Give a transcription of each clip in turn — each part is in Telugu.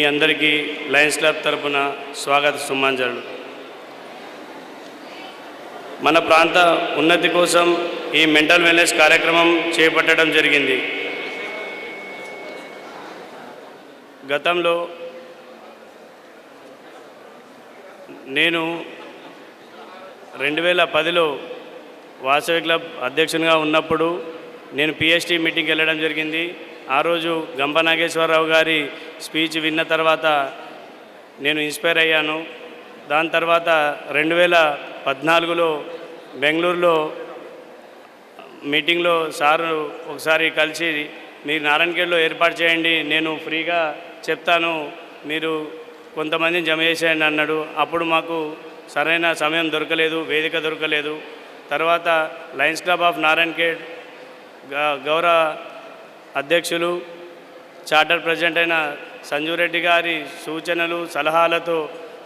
మీ అందరికీ లయన్స్ క్లబ్ తరపున స్వాగత సుమాంజలు. మన ప్రాంత ఉన్నతి కోసం ఈ మెంటల్ వెల్నెస్ కార్యక్రమం చేపట్టడం జరిగింది. గతంలో నేను రెండు వేల పదిలో వాసవి క్లబ్ అధ్యక్షునిగా ఉన్నప్పుడు నేను పిహెచ్డి మీటింగ్కి వెళ్ళడం జరిగింది. ఆ రోజు గంప నాగేశ్వరరావు గారి స్పీచ్ విన్న తర్వాత నేను ఇన్స్పైర్ అయ్యాను. దాని తర్వాత రెండు వేల పద్నాలుగులో బెంగళూరులో మీటింగ్లో సారు ఒకసారి కలిసి మీరు నారాయణఖేడ్లో ఏర్పాటు చేయండి నేను ఫ్రీగా చెప్తాను మీరు కొంతమందిని జమ చేసేయండి అన్నాడు. అప్పుడు మాకు సరైన సమయం దొరకలేదు వేదిక దొరకలేదు. తర్వాత లయన్స్ క్లబ్ ఆఫ్ నారాయణఖేడ్ గౌరవ అధ్యక్షులు చార్టర్ ప్రెసిడెంట్ అయిన సంజురెడ్డి గారి సూచనలు సలహాలతో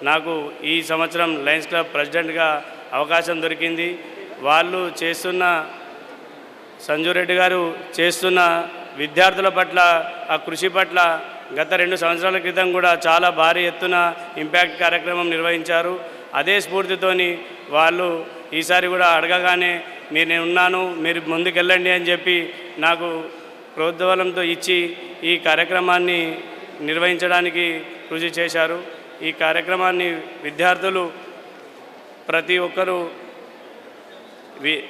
నాకు ఈ సంవత్సరం లయన్స్ క్లబ్ ప్రెసిడెంట్గా అవకాశం దొరికింది. వాళ్ళు చేస్తున్న సంజురెడ్డి గారు చేస్తున్న విద్యార్థుల పట్ల ఆ కృషి పట్ల గత రెండు సంవత్సరాల క్రితం కూడా చాలా భారీ ఎత్తున ఇంపాక్ట్ కార్యక్రమం నిర్వహించారు. అదే స్ఫూర్తితోని వాళ్ళు ఈసారి కూడా అడగగానే మీరు నేను ఉన్నాను మీరు ముందుకెళ్ళండి అని చెప్పి నాకు ప్రోద్బలంతో ఇచ్చి ఈ కార్యక్రమాన్ని నిర్వహించడానికి కృషి చేశారు. ఈ కార్యక్రమాన్ని విద్యార్థులు ప్రతి ఒక్కరూ వి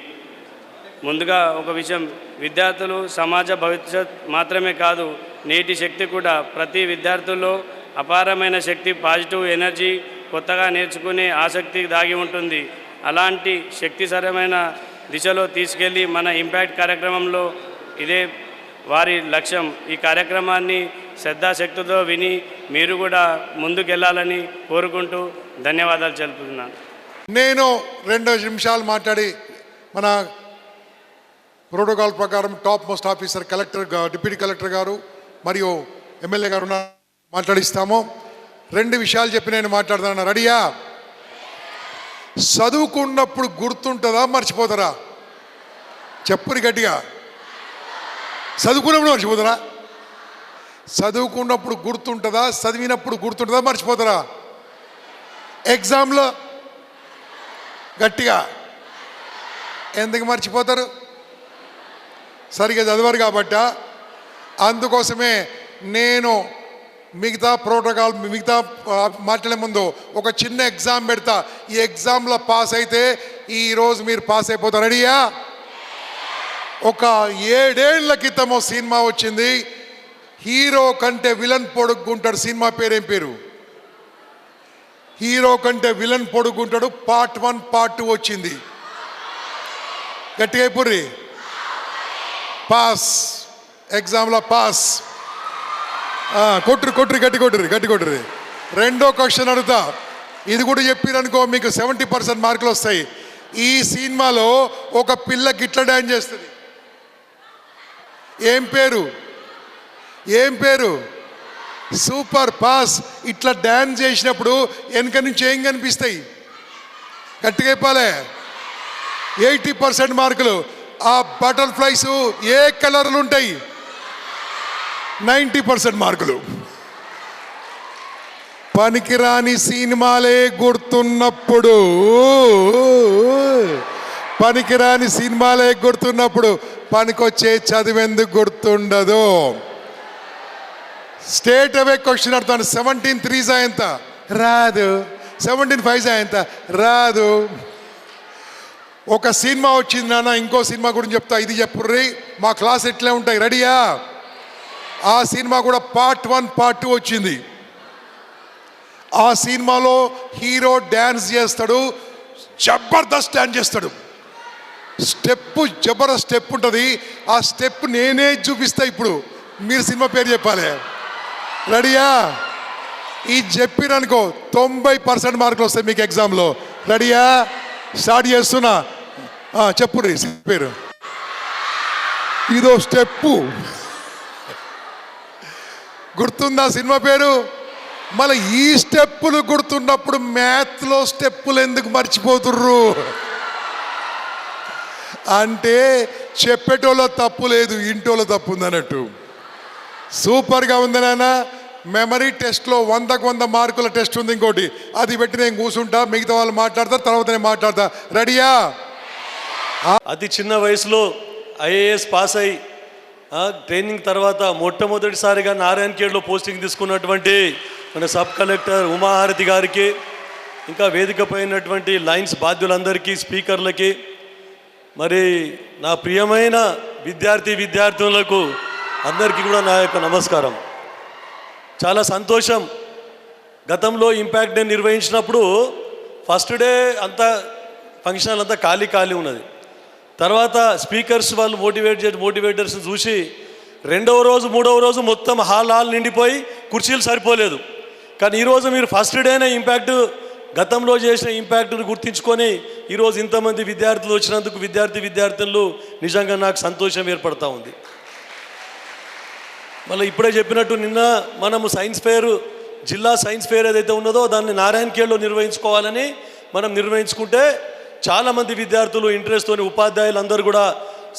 ముందుగా ఒక విషయం విద్యార్థులు సమాజ భవిష్యత్ మాత్రమే కాదు నేటి శక్తి కూడా ప్రతి విద్యార్థుల్లో అపారమైన శక్తి పాజిటివ్ ఎనర్జీ కొత్తగా నేర్చుకునే ఆసక్తి దాగి ఉంటుంది. అలాంటి శక్తిసరమైన దిశలో తీసుకెళ్ళి మన ఇంపాక్ట్ కార్యక్రమంలో ఇదే వారి లక్ష్యం. ఈ కార్యక్రమాన్ని శ్రద్ధాశక్తితో విని మీరు కూడా ముందుకెళ్ళాలని కోరుకుంటూ ధన్యవాదాలు తెలుపుతున్నాను నేను రెండు నిమిషాలు మాట్లాడి మన ప్రోటోకాల్ ప్రకారం top most officer collector deputy collector గారు మరియు ఎమ్మెల్యే గారు మాట్లాడిస్తాము. రెండు విషయాలు చెప్పి నేను మాట్లాడుతున్నాను. రెడీయా? చదువుకున్నప్పుడు గుర్తుంటుందా మర్చిపోతారా? చెప్పుని గట్టిగా. చదువుకున్నప్పుడు మర్చిపోతారా? చదువుకున్నప్పుడు గుర్తుంటుందా? చదివినప్పుడు గుర్తుంటుందా? మర్చిపోతారా? ఎగ్జామ్లో గట్టిగా. ఎందుకు మర్చిపోతారు? సరిగా చదవరు కాబట్ట. అందుకోసమే నేను మిగతా ప్రోటోకాల్ మిగతా మాట్లాడే ముందు ఒక చిన్న ఎగ్జామ్ పెడతా. ఈ ఎగ్జామ్లో పాస్ అయితే ఈరోజు మీరు పాస్ అయిపోతారు. రెడీయా ఒక ఏడేళ్ళ క్రితం సినిమా వచ్చింది. హీరో కంటే విలన్ పొడుగ్గుంటాడు సినిమా పేరేం పేరు? హీరో కంటే విలన్ పొడుగుంటాడు పార్ట్ వన్ పార్ట్ టూ వచ్చింది. గట్టిగా అయిపోర్రి. పాస్. ఎగ్జామ్లో పాస్. కొట్టురు కొట్టురు గట్టి కొట్టురు గట్టి కొట్టురు రెండో క్వశ్చన్ అడుగుతా. ఇది కూడా చెప్పిరనుకో మీకు సెవెంటీ పర్సెంట్ మార్కులు వస్తాయి. ఈ సినిమాలో ఒక పిల్ల గిట్ల డ్యాన్స్ చేస్తుంది. ఏం పేరు? ఏం పేరు? Super pass. ఇట్లా డ్యాన్స్ చేసినప్పుడు వెనక నుంచి ఏం కనిపిస్తాయి? గట్టిగా ఎయిటీ పర్సెంట్ మార్కులు. ఆ బటర్ఫ్లైస్ ఏ కలర్లు ఉంటాయి? నైంటీ పర్సెంట్ మార్కులు. పనికిరాని సినిమాలే గుర్తున్నప్పుడు పనికిరాని సినిమాలే గుర్తున్నప్పుడు పనికొచ్చే చదివేందుకు గుర్తుండదు? స్టేట్ అవే క్వశ్చన్ అడుగుతాను సెవెంటీన్ త్రీస్ ఎంత రాదు. సెవెంటీన్ ఫైవ్ ఎంత రాదు. ఒక సినిమా వచ్చింది నాన్న ఇంకో సినిమా గురించి చెప్తా ఇది చెప్పుర్రి మా క్లాస్ ఎట్లే ఉంటాయి? రెడీయా ఆ సినిమా కూడా పార్ట్ వన్ పార్ట్ టూ వచ్చింది. ఆ సినిమాలో హీరో డ్యాన్స్ చేస్తాడు జబర్దస్త్ డ్యాన్స్ చేస్తాడు. స్టెప్ జబర్దస్త్ స్టెప్ ఉంటుంది. ఆ స్టెప్ నేనే చూపిస్తా ఇప్పుడు. మీరు సినిమా పేరు చెప్పాలి. రెడీయా? ఇది చెప్పిరనుకో తొంభై పర్సెంట్ మార్కులు వస్తాయి మీకు ఎగ్జామ్లో. రెడీయా? స్టార్ట్ చేస్తున్నా. చెప్పు రీ పేరు ఇదో స్టెప్పు. గుర్తుందా సినిమా పేరు? మళ్ళీ ఈ స్టెప్పులు గుర్తున్నప్పుడు మ్యాథ్లో స్టెప్పులు ఎందుకు మర్చిపోతుర్రు? అంటే చెప్పేటోళ్ళ తప్పు లేదు ఇంటోళ్ళ తప్పు ఉంది అన్నట్టు సూపర్గా ఉంది నాన్న? మెమరీ టెస్ట్లో వందకు వంద మార్కుల టెస్ట్ ఉంది ఇంకోటి. అది పెట్టి నేను కూర్చుంటా మిగతా వాళ్ళు మాట్లాడతా తర్వాత నేను మాట్లాడతా. రెడీయా? అతి చిన్న వయసులో ఐఏఎస్ పాస్ అయి ట్రైనింగ్ తర్వాత మొట్టమొదటిసారిగా నారాయణ నారాయణఖేడ్లో పోస్టింగ్ తీసుకున్నటువంటి మన సబ్ కలెక్టర్ ఉమాహారతి గారికి ఇంకా వేదిక పైనటువంటి లైన్స్ బాధ్యులందరికీ స్పీకర్లకి మరి నా ప్రియమైన విద్యార్థి విద్యార్థులకు అందరికీ కూడా నా యొక్క నమస్కారం. చాలా సంతోషం. గతంలో ఇంపాక్ట్ డే నిర్వహించినప్పుడు ఫస్ట్ డే అంతా ఫంక్షన్ అంతా ఖాళీ ఖాళీ ఉన్నది. తర్వాత స్పీకర్స్ వాళ్ళు మోటివేట్ చేసి మోటివేటర్స్ చూసి రెండవ రోజు మూడవ రోజు మొత్తం హాల్ హాల్ నిండిపోయి కుర్చీలు సరిపోలేదు. కానీ ఈరోజు మీరు ఫస్ట్ డేనే ఇంపాక్ట్ గతంలో చేసిన ఇంపాక్ట్ను గుర్తించుకొని ఈరోజు ఇంతమంది విద్యార్థులు వచ్చినందుకు విద్యార్థి విద్యార్థులు నిజంగా నాకు సంతోషం ఏర్పడతా ఉంది. మళ్ళీ ఇప్పుడే చెప్పినట్టు నిన్న మనము సైన్స్ ఫేర్ జిల్లా సైన్స్ ఫేర్ ఏదైతే ఉన్నదో దాన్ని నారాయణఖేడ్లో నిర్వహించుకోవాలని మనం నిర్వహించుకుంటే చాలామంది విద్యార్థులు ఇంట్రెస్ట్తోని ఉపాధ్యాయులు అందరూ కూడా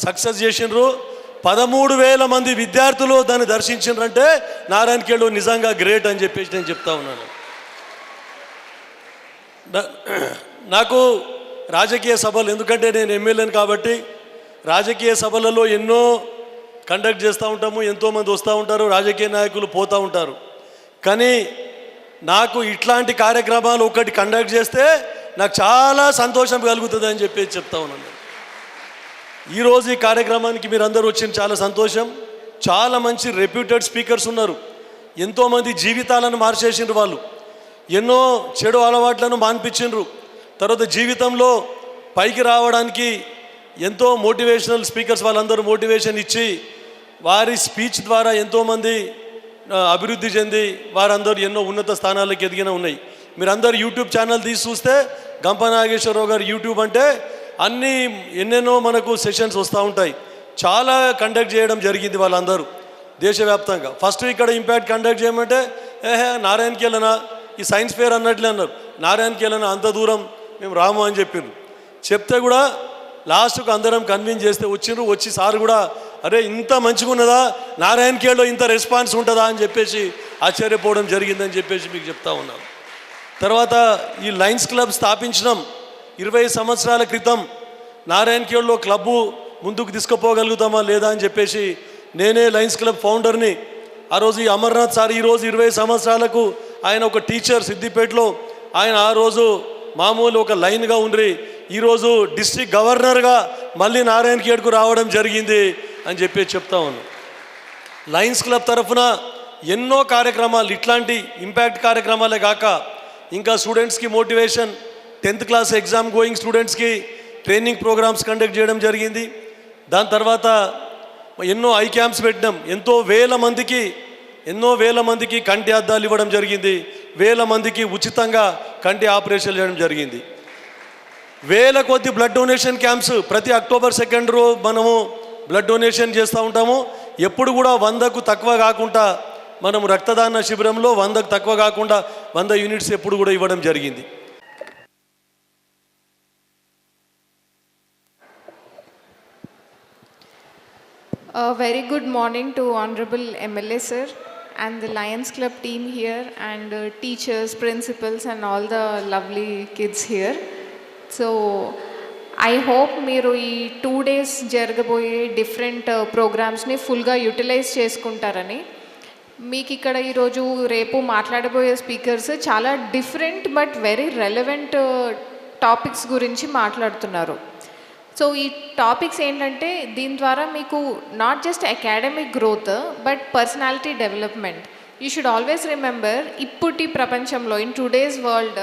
సక్సెస్ చేసినారు పదమూడు వేల మంది విద్యార్థులు దాన్ని దర్శించారంటే నారాయణఖేడ్ నిజంగా గ్రేట్ అని చెప్పేసి నేను చెప్తా ఉన్నాను. నాకు రాజకీయ సభలు ఎందుకంటే నేను ఎమ్మెల్యేని కాబట్టి రాజకీయ సభలలో ఎన్నో కండక్ట్ చేస్తూ ఉంటాము ఎంతోమంది వస్తూ ఉంటారు రాజకీయ నాయకులు పోతూ ఉంటారు. కానీ నాకు ఇట్లాంటి కార్యక్రమాలు ఒకటి కండక్ట్ చేస్తే నాకు చాలా సంతోషం కలుగుతుంది అని చెప్పేసి చెప్తా ఉన్నాను. ఈరోజు ఈ కార్యక్రమానికి మీరు అందరూ వచ్చిన చాలా సంతోషం. చాలా మంచి రెప్యూటెడ్ స్పీకర్స్ ఉన్నారు. ఎంతోమంది జీవితాలను మార్చేసిండ్రు వాళ్ళు. ఎన్నో చెడు అలవాట్లను మాన్పించిండ్రు. తర్వాత జీవితంలో పైకి రావడానికి ఎంతో మోటివేషనల్ స్పీకర్స్ వాళ్ళందరూ మోటివేషన్ ఇచ్చి వారి స్పీచ్ ద్వారా ఎంతోమంది అభివృద్ధి చెంది వారందరూ ఎన్నో ఉన్నత స్థానాలకు ఎదిగిన ఉన్నాయి. మీరందరూ యూట్యూబ్ ఛానల్ తీసి చూస్తే గంప నాగేశ్వరరావు గారు యూట్యూబ్ అంటే అన్ని ఎన్నెన్నో మనకు సెషన్స్ వస్తూ ఉంటాయి. చాలా కండక్ట్ చేయడం జరిగింది వాళ్ళందరూ దేశవ్యాప్తంగా. ఫస్ట్ ఇక్కడ ఇంపాక్ట్ కండక్ట్ చేయమంటే ఏహే నారాయణకి వెళ్ళనా? ఈ సైన్స్ ఫేర్ అన్నట్లే అన్నారు. నారాయణకి వెళ్ళనా? అంత దూరం మేము రాము అని చెప్పిండ్రు చెప్తే కూడా లాస్ట్కు అందరం కన్విన్స్ చేస్తే వచ్చిండ్రు వచ్చి సార్ కూడా అరే ఇంత మంచిగా ఉన్నదా నారాయణఖేడ్లో ఇంత రెస్పాన్స్ ఉంటుందా అని చెప్పేసి ఆశ్చర్యపోవడం జరిగిందని చెప్పేసి మీకు చెప్తా ఉన్నాను తర్వాత ఈ లయన్స్ క్లబ్ స్థాపించడం ఇరవై సంవత్సరాల క్రితం నారాయణఖేడ్లో క్లబ్బు ముందుకు తీసుకుపోగలుగుతామా లేదా అని చెప్పేసి నేనే లయన్స్ క్లబ్ ఫౌండర్ని ఆ రోజు ఈ అమర్నాథ్ సార్ ఈరోజు ఇరవై సంవత్సరాలకు ఆయన ఒక టీచర్ సిద్దిపేటలో ఆయన ఆ రోజు మామూలు ఒక లైన్గా ఉండ్రి ఈరోజు డిస్ట్రిక్ట్ గవర్నర్గా మళ్ళీ నారాయణ ఖేడ్కు రావడం జరిగింది. అని చెప్పి చెప్తా ఉన్నాం. లయన్స్ క్లబ్ తరఫున ఎన్నో కార్యక్రమాలు ఇట్లాంటి ఇంపాక్ట్ కార్యక్రమాలే కాక ఇంకా స్టూడెంట్స్కి motivation tenth class exam going స్టూడెంట్స్కి ట్రైనింగ్ ప్రోగ్రామ్స్ కండక్ట్ చేయడం జరిగింది. దాని తర్వాత ఎన్నో ఐ క్యాంప్స్ పెట్టినాం. ఎంతో వేల మందికి ఎన్నో వేల మందికి కంటి అద్దాలు ఇవ్వడం జరిగింది. వేల మందికి ఉచితంగా కంటి ఆపరేషన్ చేయడం జరిగింది. వేల కొద్ది బ్లడ్ డొనేషన్ క్యాంప్స్ ప్రతి అక్టోబర్ సెకండ్ రో మనము బ్లడ్ డొనేషన్ చేస్తూ ఉంటాము. ఎప్పుడు కూడా వందకు తక్కువ కాకుండా మనం రక్తదాన శిబిరంలో వందకు తక్కువ కాకుండా వంద యూనిట్స్ ఎప్పుడు కూడా ఇవ్వడం జరిగింది. Very good morning to honourable MLA sir and the lions club team here and teachers principals and all the lovely kids here so I hope మీరు ఈ టూ డేస్ జరగబోయే డిఫరెంట్ ప్రోగ్రామ్స్ని ఫుల్గా యూటిలైజ్ చేసుకుంటారని. మీకు ఇక్కడ ఈరోజు రేపు మాట్లాడబోయే స్పీకర్స్ చాలా different but very relevant topics గురించి మాట్లాడుతున్నారు. సో ఈ టాపిక్స్ ఏంటంటే దీని ద్వారా మీకు not just academic growth but personality development you should always remember ఇప్పటి ప్రపంచంలో in today's world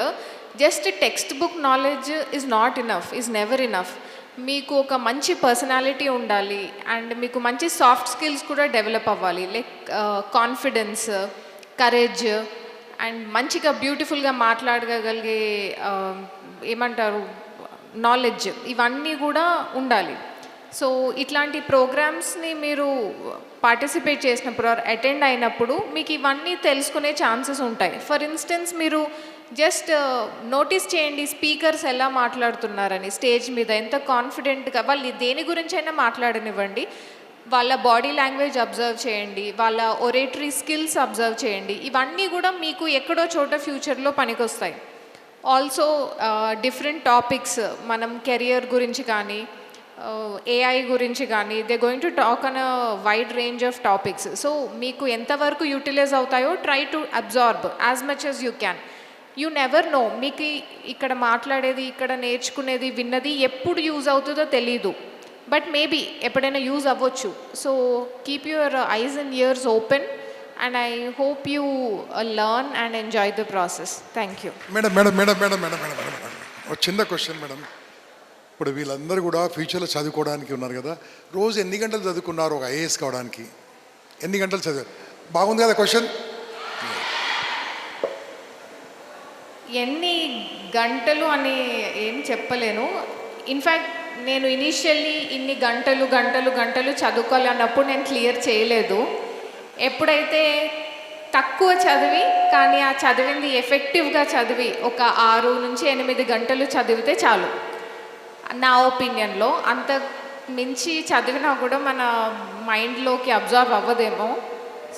just text book knowledge is not enough is never enough మీకు ఒక మంచి పర్సనాలిటీ ఉండాలి అండ్ మీకు మంచి సాఫ్ట్ స్కిల్స్ కూడా డెవలప్ అవ్వాలి. లైక్ కాన్ఫిడెన్స్ కరేజ్ అండ్ మంచిగా బ్యూటిఫుల్గా మాట్లాడగలిగే um, ఏమంటారు నాలెడ్జ్ ఇవన్నీ కూడా ఉండాలి. సో ఇట్లాంటి ప్రోగ్రామ్స్ని మీరు పార్టిసిపేట్ చేసినప్పుడు అటెండ్ అయినప్పుడు మీకు ఇవన్నీ తెలుసుకునే ఛాన్సెస్ ఉంటాయి. ఫర్ ఇన్స్టెన్స్ మీరు జస్ట్ నోటీస్ చేయండి స్పీకర్స్ ఎలా మాట్లాడుతున్నారని స్టేజ్ మీద ఎంత కాన్ఫిడెంట్గా వాళ్ళు దేని గురించి అయినా మాట్లాడనివ్వండి. వాళ్ళ బాడీ లాంగ్వేజ్ అబ్జర్వ్ చేయండి వాళ్ళ ఒరేటరీ స్కిల్స్ అబ్జర్వ్ చేయండి. ఇవన్నీ కూడా మీకు ఎక్కడో చోట ఫ్యూచర్లో పనికొస్తాయి. ఆల్సో డిఫరెంట్ టాపిక్స్ మనం కెరియర్ గురించి కానీ ఏఐ గురించి కానీ they going to talk on a wide range of topics. So మీకు ఎంతవరకు యూటిలైజ్ అవుతాయో try to absorb as much as you can. You never know మీకు ఇక్కడ మాట్లాడేది ఇక్కడ నేర్చుకునేది విన్నది ఎప్పుడు యూజ్ అవుతుందో తెలీదు. బట్ మేబీ ఎప్పుడైనా యూజ్ అవ్వచ్చు. So keep your eyes and ears open and I hope you learn and enjoy the process thank you madam madam madam madam madam madam madam ఒక చిన్న క్వశ్చన్ మేడం ఇప్పుడు వీళ్ళందరూ కూడా ఫ్యూచర్లో చదువుకోవడానికి ఉన్నారు కదా. రోజు ఎన్ని గంటలు చదువుకున్నారు ఒక ఐఏఎస్ కావడానికి? ఎన్ని గంటలు చదివారు బాగుంది కదా క్వశ్చన్ ఎన్ని గంటలు అని ఏం చెప్పలేను. ఇన్ఫ్యాక్ట్ నేను ఇనీషియల్లీ ఇన్ని గంటలు గంటలు గంటలు చదువుకోవాలి అన్నప్పుడు నేను క్లియర్ చేయలేదు. ఎప్పుడైతే తక్కువ చదివి కానీ ఆ చదివింది ఎఫెక్టివ్గా చదివి ఒక ఆరు నుంచి ఎనిమిది గంటలు చదివితే చాలు. నా ఒపీనియన్లో అంత మించి చదివినా కూడా మన మైండ్లోకి observe అవ్వదేమో.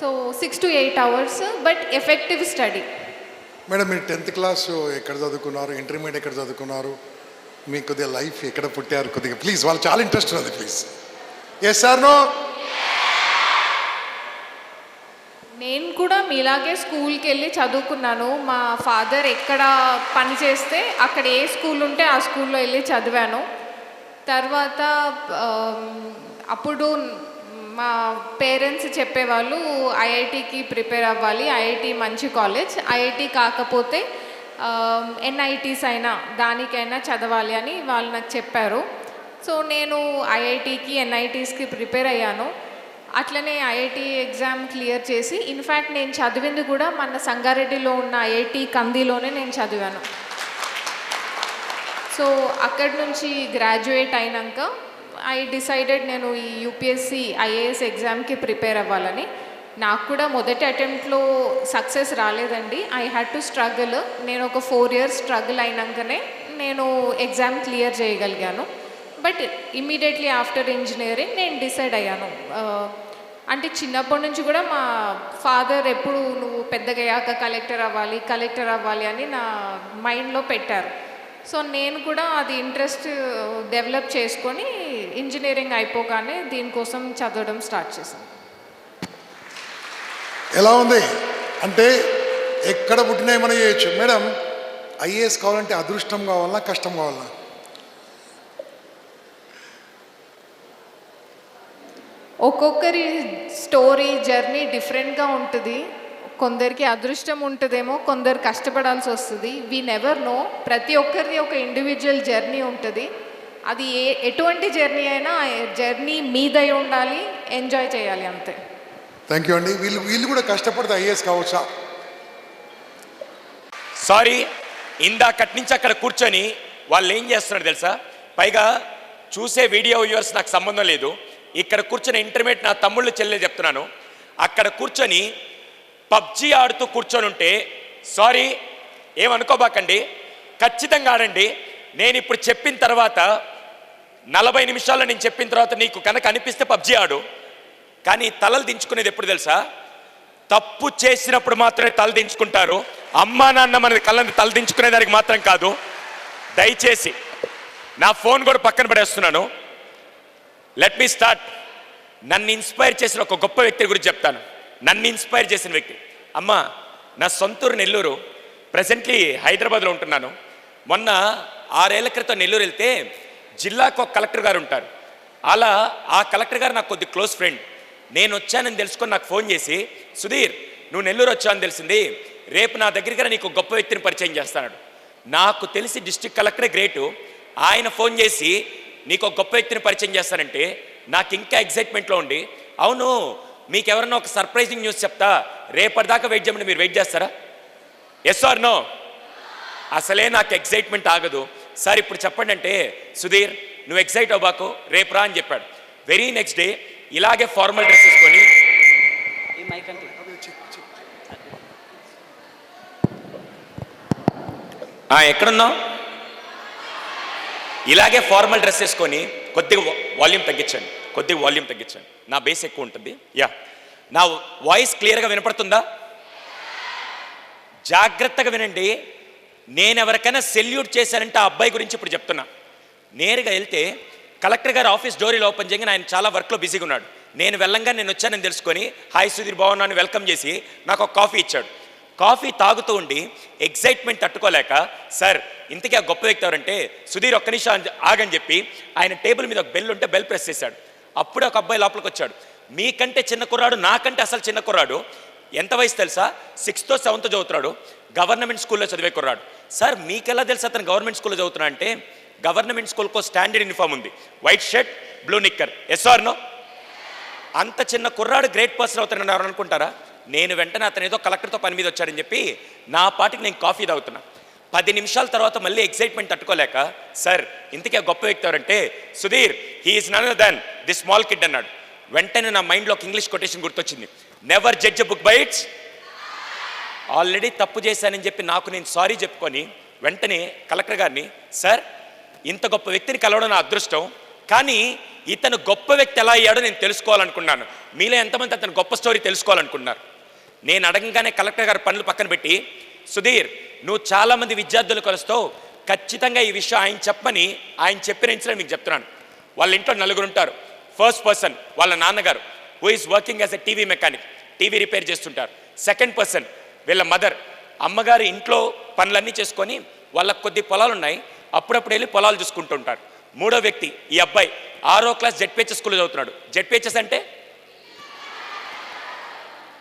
So six to eight hours but effective study madam మీరు టెన్త్ క్లాస్ ఎక్కడ చదువుకున్నారు? ఇంటర్మీడియట్ ఎక్కడ చదువుకున్నారు? మీ కొద్దిగా లైఫ్ ఎక్కడ పుట్టారు? కొద్దిగా ప్లీజ్ వాళ్ళు చాలా ఇంట్రెస్ట్ ఉంది ప్లీజ్. ఎస్ సార్ నో నేను కూడా మీలాగే స్కూల్కి వెళ్ళి చదువుకున్నాను. మా ఫాదర్ ఎక్కడ పని చేస్తే అక్కడ ఏ స్కూల్ ఉంటే ఆ స్కూల్లో వెళ్ళి చదివాను. తర్వాత అప్పుడు మా పేరెంట్స్ చెప్పేవాళ్ళు ఐఐటికి ప్రిపేర్ అవ్వాలి. ఐఐటి మంచి కాలేజ్. ఐఐటి కాకపోతే ఎన్ఐటీస్ అయినా దానికైనా చదవాలి అని వాళ్ళు నాకు చెప్పారు. సో నేను ఐఐటికి ఎన్ఐటీస్కి ప్రిపేర్ అయ్యాను. అట్లనే ఐఐటి ఎగ్జామ్ క్లియర్ చేసి ఇన్ఫ్యాక్ట్ నేను చదివింది కూడా మన సంగారెడ్డిలో ఉన్న ఐఐటి కందిలోనే నేను చదివాను. సో అక్కడి నుంచి గ్రాడ్యుయేట్ అయినాక ఐ డిసైడెడ్ నేను ఈ యూపీఎస్సి ఐఏఎస్ ఎగ్జామ్కి ప్రిపేర్ అవ్వాలని. నాకు కూడా మొదటి అటెంప్ట్లో సక్సెస్ రాలేదండి. ఐ హ్యాడ్ టు స్ట్రగుల్ నేను ఒక ఫోర్ ఇయర్స్ స్ట్రగుల్ అయినాకనే నేను ఎగ్జామ్ క్లియర్ చేయగలిగాను. బట్ ఇమ్మీడియట్లీ ఆఫ్టర్ ఇంజనీరింగ్ నేను డిసైడ్ అయ్యాను. అంటే చిన్నప్పటి నుంచి కూడా మా ఫాదర్ ఎప్పుడు నువ్వు పెద్దగయ్యాక కలెక్టర్ అవ్వాలి కలెక్టర్ అవ్వాలి అని నా మైండ్లో పెట్టారు. సో నేను కూడా అది ఇంట్రెస్ట్ డెవలప్ చేసుకొని ఇంజనీరింగ్ అయిపోగానే దీనికోసం చదవడం స్టార్ట్ చేశాను. ఎలా ఉంది? అంటే ఎక్కడ పుట్టినా ఏమైనా చేయొచ్చు. మేడం ఐఏఎస్ కావాలంటే అదృష్టం కావాలన్నా కష్టం కావాలన్నా ఒక్కొక్కరి స్టోరీ జర్నీ డిఫరెంట్గా ఉంటుంది. కొందరికి అదృష్టం ఉంటుందేమో కొందరు కష్టపడాల్సి వస్తుంది. వీ నెవర్ నో ప్రతి ఒక్కరిది ఒక ఇండివిజువల్ జర్నీ ఉంటుంది. అది ఏ ఎటువంటి జర్నీ అయినా జర్నీ మీదై ఉండాలి ఎంజాయ్ చేయాలి అంతే. థ్యాంక్ యూ అండి. వీళ్ళు వీళ్ళు కూడా కష్టపడితే ఐఏఎస్ కావచ్చా? సారీ ఇందాకటి నుంచి అక్కడ కూర్చొని వాళ్ళు ఏం చేస్తున్నారు తెలుసా? పైగా చూసే వీడియో వ్యూవర్స్ నాకు సంబంధం లేదు. ఇక్కడ కూర్చొని ఇంటర్మీడియట్ నా తమ్ముళ్ళు చెల్లెలు చెప్తున్నాను. అక్కడ కూర్చొని పబ్జి ఆడుతూ కూర్చొని ఉంటే సారీ ఏమనుకోబాకండి ఖచ్చితంగా ఆడండి. నేను ఇప్పుడు చెప్పిన తర్వాత నలభై నిమిషాల్లో నేను చెప్పిన తర్వాత నీకు కనుక అనిపిస్తే పబ్జి ఆడు. కానీ తలలు దించుకునేది ఎప్పుడు తెలుసా? తప్పు చేసినప్పుడు మాత్రమే తల దించుకుంటారు. అమ్మా నాన్న మన కళ్ళని తల దించుకునే దానికి మాత్రం కాదు. దయచేసి నా ఫోన్ కూడా పక్కన పడేస్తున్నాను. లెట్ మీ స్టార్ట్ నన్ను ఇన్స్పైర్ చేసిన ఒక గొప్ప వ్యక్తి గురించి చెప్తాను. నన్ను ఇన్స్పైర్ చేసిన వ్యక్తి. అమ్మ నా సొంతూరు నెల్లూరు. ప్రజెంట్లీ హైదరాబాద్లో ఉంటున్నాను. మొన్న ఆరేళ్ళ క్రితం నెల్లూరు వెళ్తే జిల్లాకు ఒక కలెక్టర్ గారు ఉంటారు. అలా ఆ కలెక్టర్ గారు నాకు కొద్ది క్లోజ్ ఫ్రెండ్. నేను వచ్చానని తెలుసుకొని నాకు ఫోన్ చేసి సుధీర్ నువ్వు నెల్లూరు వచ్చావని తెలిసింది. రేపు నా దగ్గరికి నీకు గొప్ప వ్యక్తిని పరిచయం చేస్తాడు నాకు తెలిసి డిస్టిక్ కలెక్టరే గ్రేటు. ఆయన ఫోన్ చేసి నీకు ఒక గొప్ప వ్యక్తిని పరిచయం చేస్తానంటే నాకు ఇంకా ఎగ్జైట్మెంట్లో ఉండి. అవును మీకు ఎవరన్నా ఒక సర్ప్రైజింగ్ న్యూస్ చెప్తా? రేపటిదాకా వెయిట్ చేయమని మీరు వెయిట్ చేస్తారా? ఎస్ ఆర్ నో అసలే నాకు ఎగ్జైట్మెంట్ ఆగదు. సార్ ఇప్పుడు చెప్పండి అంటే సుధీర్ నువ్వు ఎగ్జైట్ అవ్వబాకు రేపు రా అని చెప్పాడు. వెరీ నెక్స్ట్ డే ఇలాగే ఫార్మల్ డ్రెస్ వేసుకొని ఈ మైక్ అంటే "ఆ, ఎక్కడున్నావు? ఇలాగే ఫార్మల్ డ్రెస్ వేసుకొని కొద్దిగా వాల్యూమ్ తగ్గించండి. కొద్దిగా వాల్యూమ్ తగ్గించండి. నా బేస్ ఎక్కువ ఉంటుంది. యా నా వాయిస్ క్లియర్గా వినపడుతుందా? జాగ్రత్తగా వినండి. నేను ఎవరికైనా సెల్యూట్ చేశానంటే ఆ అబ్బాయి గురించి ఇప్పుడు చెప్తున్నా. నేరుగా వెళ్తే కలెక్టర్ గారు ఆఫీస్ డోరీలు ఓపెన్ చేయగానే ఆయన చాలా వర్క్లో బిజీగా ఉన్నాడు. నేను వెళ్ళంగా నేను వచ్చానని తెలుసుకొని హాయ్ సుధీర్ బాగున్నాను వెల్కమ్ చేసి నాకు ఒక కాఫీ ఇచ్చాడు. కాఫీ తాగుతూ ఉండి ఎగ్జైట్మెంట్ తట్టుకోలేక సార్ ఇంతకీ ఆ గొప్ప వ్యక్తి ఎవరంటే సుధీర్ ఒక్క నిమిషం ఆగ- ఆగని చెప్పి ఆయన టేబుల్ మీద ఒక బెల్ ఉంటే బెల్ ప్రెస్ చేశాడు. అప్పుడే ఒక అబ్బాయి లోపలికి వచ్చాడు. మీకంటే చిన్న కుర్రాడు నాకంటే అసలు చిన్న కుర్రాడు. ఎంత వయసు తెలుసా? సిక్స్త్ సెవెంత్ చదువుతున్నాడు. గవర్నమెంట్ స్కూల్లో చదివే కుర్రాడు. సార్ మీకెలా తెలుసు అతను గవర్నమెంట్ స్కూల్లో చదువుతున్నా అంటే గవర్నమెంట్ స్కూల్కో స్టాండర్డ్ యూనిఫామ్ ఉంది. White shirt blue knicker yes or no అంత చిన్న కుర్రాడు గ్రేట్ పర్సన్ అవుతున్నాడు ఎవరు అనుకుంటారా నేను వెంటనే అతను ఏదో కలెక్టర్తో పని మీద వచ్చాడని చెప్పి నా పాటికి నేను కాఫీ తాగుతున్నాను పది నిమిషాల తర్వాత మళ్ళీ ఎగ్జైట్మెంట్ తట్టుకోలేక సార్ ఇంతకే గొప్ప వ్యక్తి ఎవరంటే? Sudheer he is none then the small kid అన్నాడు. వెంటనే నా మైండ్లో ఒక ఇంగ్లీష్ కొటేషన్ గుర్తొచ్చింది. Never judge book by its already తప్పు చేశానని చెప్పి నాకు నేను సారీ చెప్పుకొని వెంటనే కలెక్టర్ గారిని సార్ ఇంత గొప్ప వ్యక్తిని కలవడం నా అదృష్టం కానీ ఇతను గొప్ప వ్యక్తి ఎలా అయ్యాడో నేను తెలుసుకోవాలనుకున్నాను. మీలో ఎంతమంది అతను గొప్ప స్టోరీ తెలుసుకోవాలనుకున్నారు? నేను అడగంగానే కలెక్టర్ గారి పనులు పక్కన పెట్టి సుధీర్ నువ్వు చాలామంది విద్యార్థులు కలుస్తావు. ఖచ్చితంగా ఈ విషయం ఆయన చెప్పమని ఆయన చెప్పిన ఇన్సిడెంట్ మీకు చెప్తున్నాను. వాళ్ళ ఇంట్లో నలుగురు ఉంటారు. ఫస్ట్ పర్సన్ వాళ్ళ నాన్నగారు who is working as a TV mechanic TV repair చేస్తుంటారు. సెకండ్ పర్సన్ వీళ్ళ మదర్ అమ్మగారు ఇంట్లో పనులన్నీ చేసుకొని వాళ్ళకు కొద్ది పొలాలు ఉన్నాయి అప్పుడప్పుడు వెళ్ళి పొలాలు చూసుకుంటూ ఉంటారు మూడో వ్యక్తి ఈ అబ్బాయి ఆరో క్లాస్ జెడ్పిహెచ్ఎస్ స్కూల్లో చదువుతున్నాడు. జెడ్పిహెచ్ఎస్ అంటే?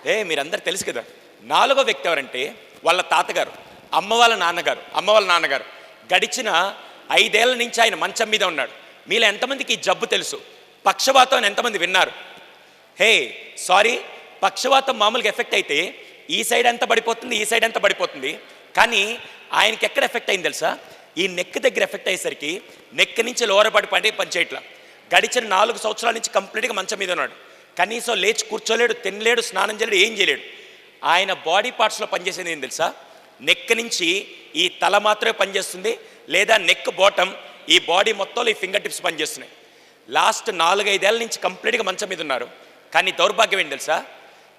ఏ మీరందరు తెలుసు కదా. నాలుగో వ్యక్తి ఎవరంటే వాళ్ళ తాతగారు అమ్మ వాళ్ళ నాన్నగారు అమ్మ వాళ్ళ నాన్నగారు. గడిచిన ఐదేళ్ళ నుంచి ఆయన మంచం మీద ఉన్నాడు. మీలో ఎంతమందికి ఈ జబ్బు తెలుసు? పక్షవాతం అని ఎంతమంది విన్నారు? హే సారీ పక్షవాతం మామూలుగా ఎఫెక్ట్ అయితే ఈ సైడ్ ఎంత పడిపోతుంది ఈ సైడ్ ఎంత పడిపోతుంది? కానీ ఆయనకి ఎక్కడ ఎఫెక్ట్ అయింది తెలుసా? ఈ నెక్ దగ్గర ఎఫెక్ట్ అయ్యేసరికి నెక్ నుంచి లోరపడి పడి పడి పనిచేయట్లా. గడిచిన నాలుగు సంవత్సరాల నుంచి కంప్లీట్గా మంచం మీద ఉన్నాడు. కనీసం లేచి కూర్చోలేడు తినలేడు స్నానం చేయలేడు ఏం చేయలేడు. ఆయన బాడీ పార్ట్స్లో పనిచేసేది ఏం తెలుసా? నెక్ నుంచి ఈ తల మాత్రమే పనిచేస్తుంది లేదా నెక్ బాటమ్ ఈ బాడీ మొత్తంలో ఈ ఫింగర్ టిప్స్ పనిచేస్తున్నాయి. లాస్ట్ నాలుగైదేళ్ళ నుంచి కంప్లీట్గా మంచం మీద ఉన్నారు. కానీ దౌర్భాగ్యం ఏంటి తెలుసా?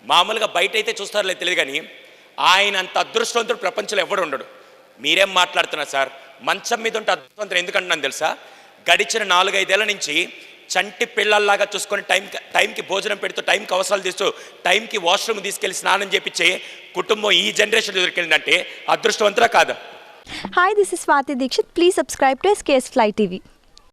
మామూలుగా బయట అయితే చూస్తారో లేదు తెలియదు కానీ ఆయన అంత అదృష్టవంతుడు ప్రపంచంలో ఎవడు ఉండడు. మీరేం మాట్లాడుతున్నారు సార్? మంచం మీద ఉంటే అదృష్టవంతుడు ఎందుకంటున్నాను తెలుసా? గడిచిన నాలుగైదేళ్ళ నుంచి చంటి పిల్లల్లాగా చూసుకొని టైం టైంకి భోజనం పెడుతూ టైంకి అవసరాలు తీస్తూ టైంకి వాష్రూమ్ తీసుకెళ్ళి స్నానం చేపించే కుటుంబం ఈ జనరేషన్ దొరికిందంటే అదృష్టవంతురా కాదా. Hi this is Swathi Dixit please subscribe to SKS fly TV